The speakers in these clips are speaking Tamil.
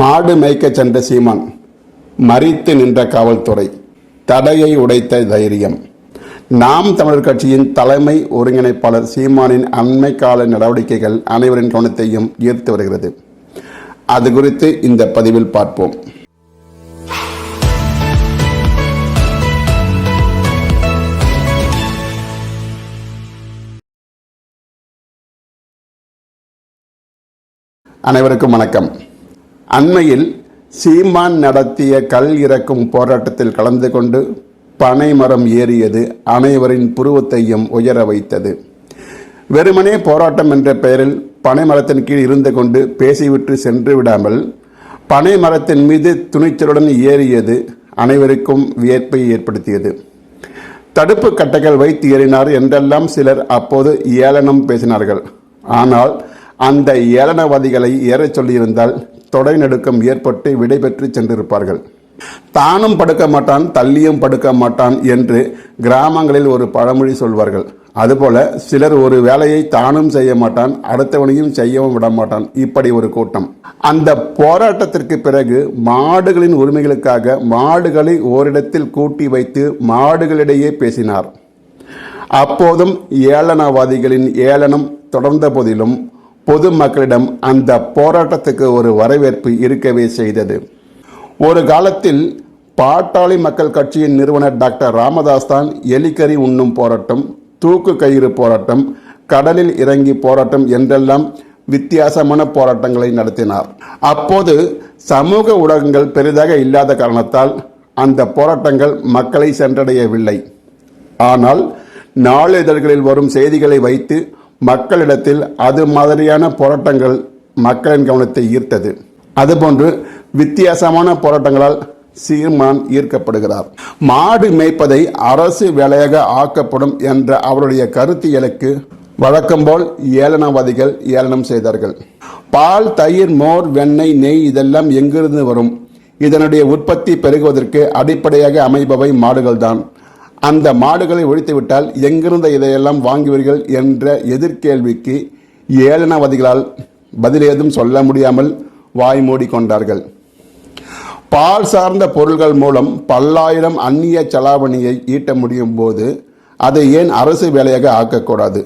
மாடு மேய்க்கச் சென்ற சீமான் மறித்து நின்ற காவல்துறை. தடையை உடைத்த தைரியம். நாம் தமிழர் கட்சியின் தலைமை ஒருங்கிணைப்பாளர் சீமானின் அண்மை கால நடவடிக்கைகள் அனைவரின் கவனத்தையும் ஈர்த்து வருகிறது. அது குறித்து இந்த பதிவில் பார்ப்போம். அனைவருக்கும் வணக்கம். அண்மையில் சீமான் நடத்திய கல் இறக்கும் போராட்டத்தில் கலந்து கொண்டு பனைமரம் ஏறியது அனைவரின் புருவத்தையும் உயர வைத்தது. வெறுமனே போராட்டம் என்ற பெயரில் பனைமரத்தின் கீழ் இருந்து கொண்டு பேசிவிட்டு சென்று விடாமல் பனைமரத்தின் மீது துணிச்சலுடன் ஏறியது அனைவருக்கும் வியப்பை ஏற்படுத்தியது. தடுப்பு கட்டைகள் வைத்து ஏறினார் என்றெல்லாம் சிலர் அப்போது ஏளனம் பேசினார்கள். ஆனால் அந்த ஏளனவாதிகளை ஏறச் சொல்லியிருந்தால் தொடை நடுக்கம் ஏற்பட்டு விடைபெற்று சென்றிருப்பார்கள். தானும் படுக்க மாட்டான் தள்ளியும் படுக்க மாட்டான் என்று கிராமங்களில் ஒரு பழமொழி சொல்வார்கள். அதுபோல சிலர் ஒரு வேலையை தானும் செய்ய மாட்டான் அடுத்தவனையும் செய்யவும் விட மாட்டான். இப்படி ஒரு கூட்டம். அந்த போராட்டத்திற்கு பிறகு மாடுகளின் உரிமைகளுக்காக மாடுகளை ஓரிடத்தில் கூட்டி வைத்து மாடுகளிடையே பேசினார். அப்போதும் ஏளனவாதிகளின் ஏளனம் தொடர்ந்த போதிலும் பொதுமக்களிடம் அந்த போராட்டத்துக்கு ஒரு வரவேற்பு இருக்கவே செய்தது. ஒரு காலத்தில் பாட்டாளி மக்கள் கட்சியின் நிறுவனர் டாக்டர் ராமதாஸ் தான் எலிக்கறி உண்ணும் போராட்டம் தூக்கு கயிறு போராட்டம் கடலில் இறங்கி போராட்டம் என்றெல்லாம் வித்தியாசமான போராட்டங்களை நடத்தினார். அப்போது சமூக ஊடகங்கள் பெரிதாக இல்லாத காரணத்தால் அந்த போராட்டங்கள் மக்களை சென்றடையவில்லை. ஆனால் நாளிதழ்களில் வரும் செய்திகளை வைத்து மக்களிடத்தில் அது மாதிரியான போராட்டங்கள் மக்களின் கவனத்தை ஈர்த்தது. அதுபோன்று வித்தியாசமான போராட்டங்களால் சீர்மான் ஈர்க்கப்படுகிறார். மாடு மேய்ப்பதை அரசு வேலையாக ஆக்கப்படும் என்ற அவருடைய கருத்தியலுக்கு வழக்கம்போல் ஏளனவாதிகள் ஏளனம் செய்தார்கள். பால் தயிர் மோர் வெண்ணெய் நெய் இதெல்லாம் எங்கிருந்து வரும்? இதனுடைய உற்பத்தி பெருகுவதற்கு அடிப்படையாக அமைபவை மாடுகள்தான். அந்த மாடுகளை ஒழித்துவிட்டால் எங்கிருந்த இதையெல்லாம் வாங்குவீர்கள் என்ற எதிர்கேள்விக்கு ஏளனவாதிகளால் பதிலேதும் சொல்ல முடியாமல் வாய் மூடிக்கொண்டார்கள். பால் சார்ந்த பொருள்கள் மூலம் பல்லாயிரம் அந்நிய செலாவணியை ஈட்ட முடியும் போது அதை ஏன் அரசு வேலையாக ஆக்கக்கூடாது?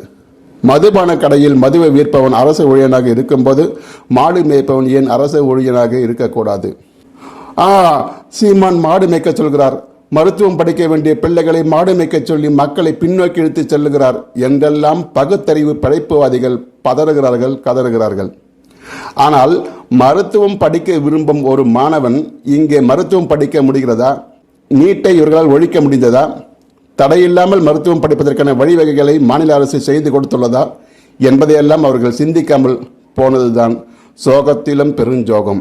மதுபான கடையில் மதுவை விற்பவன் அரசு ஊழியனாக இருக்கும்போது மாடு மேய்ப்பவன் ஏன் அரசு ஊழியனாக இருக்கக்கூடாது? ஆ சீமான் மாடு மேய்க்க சொல்கிறார். மருத்துவம் படிக்க வேண்டிய பிள்ளைகளை மாடு சொல்லி மக்களை பின்னோக்கி இழுத்துச் செல்லுகிறார். என்றெல்லாம் பகுத்தறிவு படைப்புவாதிகள் பதறுகிறார்கள் கதறுகிறார்கள். ஆனால் மருத்துவம் படிக்க விரும்பும் ஒரு மாணவன் இங்கே மருத்துவம் படிக்க முடிகிறதா? நீட்டை இவர்களால் ஒழிக்க முடிந்ததா? தடையில்லாமல் மருத்துவம் படிப்பதற்கான வழிவகைகளை மாநில அரசு செய்து கொடுத்துள்ளதா? என்பதையெல்லாம் அவர்கள் சிந்திக்காமல் போனதுதான் சோகத்திலும் பெருஞ்சோகம்.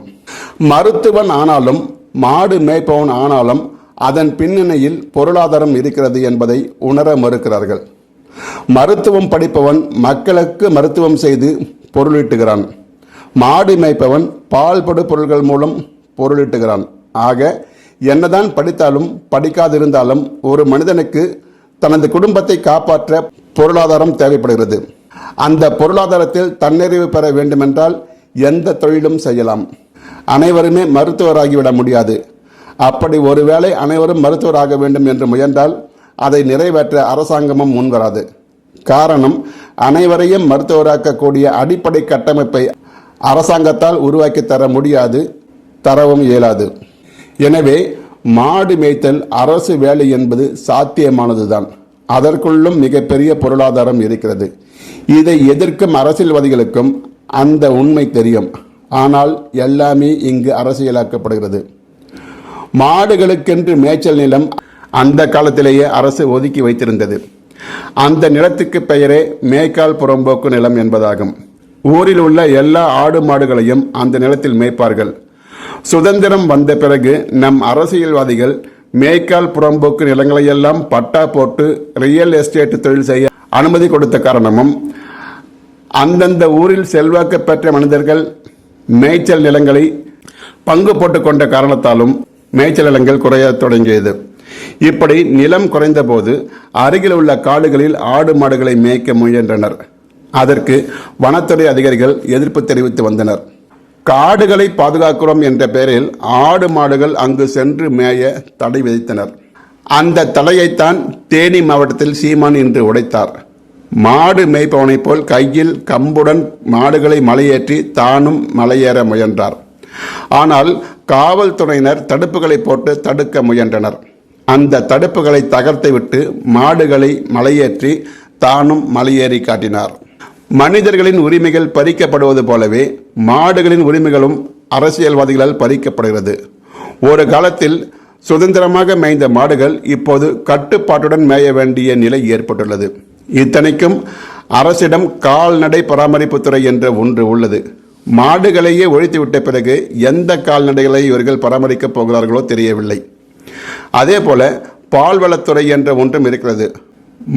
மருத்துவன் ஆனாலும் மாடு மேய்ப்பவன் ஆனாலும் அதன் பின்னணியில் பொருளாதாரம் இருக்கிறது என்பதை உணர மறுக்கிறார்கள். மருத்துவம் படிப்பவன் மக்களுக்கு மருத்துவம் செய்து பொருளீட்டுகிறான். மாடு மேய்ப்பவன் பால்படு பொருள்கள் மூலம் பொருளீட்டுகிறான். ஆக என்னதான் படித்தாலும் படிக்காதிருந்தாலும் ஒரு மனிதனுக்கு தனது குடும்பத்தை காப்பாற்ற பொருளாதாரம் தேவைப்படுகிறது. அந்த பொருளாதாரத்தில் தன்னிறைவு பெற வேண்டுமென்றால் எந்த தொழிலும் செய்யலாம். அனைவருமே மருத்துவராகிவிட முடியாது. அப்படி ஒருவேளை அனைவரும் மருத்துவராக வேண்டும் என்று முயன்றால் அதை நிறைவேற்ற அரசாங்கமும் முன்வராது. காரணம் அனைவரையும் மருத்துவராக்கக்கூடிய அடிப்படை கட்டமைப்பை அரசாங்கத்தால் உருவாக்கி தர முடியாது தரவும் இயலாது. எனவே மாடு மேய்த்தல் அரசு வேலை என்பது சாத்தியமானதுதான். அதற்குள்ளும் மிகப்பெரிய பொருளாதாரம் இருக்கிறது. இதை எதிர்க்கும் அரசியல்வாதிகளுக்கும் அந்த உண்மை தெரியும். ஆனால் எல்லாமே இங்கு அரசியலாக்கப்படுகிறது. மாடுகளுக்கென்று மேய்ச்சல் நிலம் அந்த காலத்திலேயே அரசு ஒதுக்கி வைத்திருந்தது. அந்த நிலத்துக்கு பெயரே மேய்க்கால் புறம்போக்கு நிலம் என்பதாகும். ஊரில் உள்ள எல்லா ஆடு மாடுகளையும் அந்த நிலத்தில் மேய்ப்பார்கள். சுதந்திரம் வந்த பிறகு நம் அரசியல்வாதிகள் மேய்க்கால் புறம்போக்கு நிலங்களையெல்லாம் பட்டா போட்டு ரியல் எஸ்டேட் தொழில் செய்ய அனுமதி கொடுத்த காரணமும் அந்தந்த ஊரில் செல்வாக்கு பெற்ற மனிதர்கள் மேய்ச்சல் நிலங்களை பங்கு போட்டுக் கொண்ட காரணத்தாலும் மேய்ச்சல் நிலங்கள் குறையத் தொடங்கியது. இப்படி நிலம் குறைந்தபோது அருகில் உள்ள காடுகளில் ஆடு மாடுகளை மேய்க்க முயன்றனர். அதற்கு வனத்துறை அதிகாரிகள் எதிர்ப்பு தெரிவித்து வந்தனர். காடுகளை பாதுகாக்கிறோம் என்ற பெயரில் ஆடு மாடுகள் அங்கு சென்று மேய தடை விதித்தனர். அந்த தடையைத்தான் தேனி மாவட்டத்தில் சீமான் இன்று உடைத்தார். மாடு மேய்ப்பவனைப் போல் கையில் கம்புடன் மாடுகளை மலையேற்றி தானும் மலையேற முயன்றார். ஆனால் காவல்துறையினர் தடுப்புகளை போட்டு தடுக்க முயன்றனர். அந்த தடுப்புகளை தகர்த்து விட்டு மாடுகளை மலையேற்றி தானும் மலையேறி காட்டினார். மனிதர்களின் உரிமைகள் பறிக்கப்படுவது போலவே மாடுகளின் உரிமைகளும் அரசியல்வாதிகளால் பறிக்கப்படுகிறது. ஒரு காலத்தில் சுதந்திரமாக மேய்ந்த மாடுகள் இப்போது கட்டுப்பாட்டுடன் மேய வேண்டிய நிலை ஏற்பட்டுள்ளது. இத்தனைக்கும் அரசிடம் கால்நடை பராமரிப்புத்துறை என்ற ஒன்று உள்ளது. மாடுகளையே ஒழித்துவிட்ட பிறகு எந்த கால்நடைகளை இவர்கள் பராமரிக்கப் போகிறார்களோ தெரியவில்லை. அதே போல பால்வளத்துறை என்ற ஒன்றும் இருக்கிறது.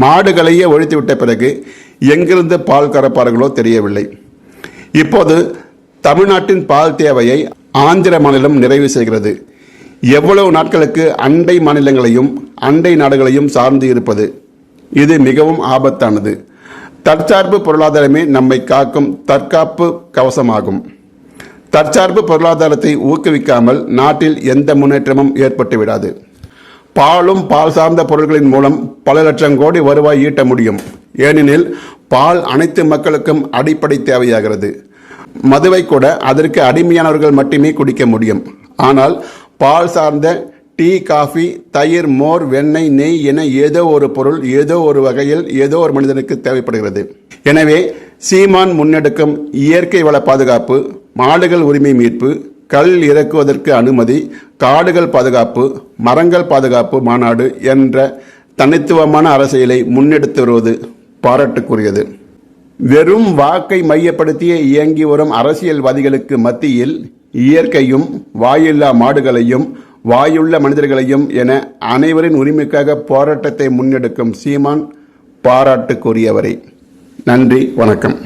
மாடுகளையே ஒழித்துவிட்ட பிறகு எங்கிருந்து பால் கறப்பார்களோ தெரியவில்லை. இப்போது தமிழ்நாட்டின் பால் தேவையை ஆந்திர மாநிலம் நிறைவு செய்கிறது. எவ்வளவு நாட்களுக்கு அண்டை மாநிலங்களையும் அண்டை நாடுகளையும் சார்ந்து இருப்பது? இது மிகவும் ஆபத்தானது. தற்சார்பு பொருளாதாரமே நம்மை காக்கும் தற்காப்பு கவசமாகும். தற்சார்பு பொருளாதாரத்தை ஊக்குவிக்காமல் நாட்டில் எந்த முன்னேற்றமும் ஏற்பட்டு விடாது. பாலும் பால் சார்ந்த பொருட்களின் மூலம் பல லட்சம் கோடி வருவாய் ஈட்ட முடியும். ஏனெனில் பால் அனைத்து மக்களுக்கும் அடிப்படை தேவையாகிறது. மதுவை கூட அதற்கு அடிமையானவர்கள் மட்டுமே குடிக்க முடியும். ஆனால் பால் சார்ந்த டீ காஃபி தயிர் மோர் வெண்ணெய் நெய் என ஏதோ ஒரு பொருள் ஏதோ ஒரு வகையில் ஏதோ ஒரு மனிதனுக்கு தேவைப்படுகிறது. எனவே சீமான் முன்னெடுக்கும் இயற்கை வள பாதுகாப்பு மாடுகள் உரிமை மீட்பு கல் இறக்குவதற்கு அனுமதி காடுகள் பாதுகாப்பு மரங்கள் பாதுகாப்பு மாநாடு என்ற தனித்துவமான அரசியலை முன்னெடுத்து வருவது பாராட்டுக்குரியது. வெறும் வாக்கை மையப்படுத்தியே இயங்கி வரும் அரசியல்வாதிகளுக்கு மத்தியில் இயற்கையும் வாயில்லா மாடுகளையும் வாயுள்ள மனிதர்களையும் என அனைவரின் உரிமைக்காக போராட்டத்தை முன்னெடுக்கும் சீமான் பாராட்டுக்குரியவரை. நன்றி வணக்கம்.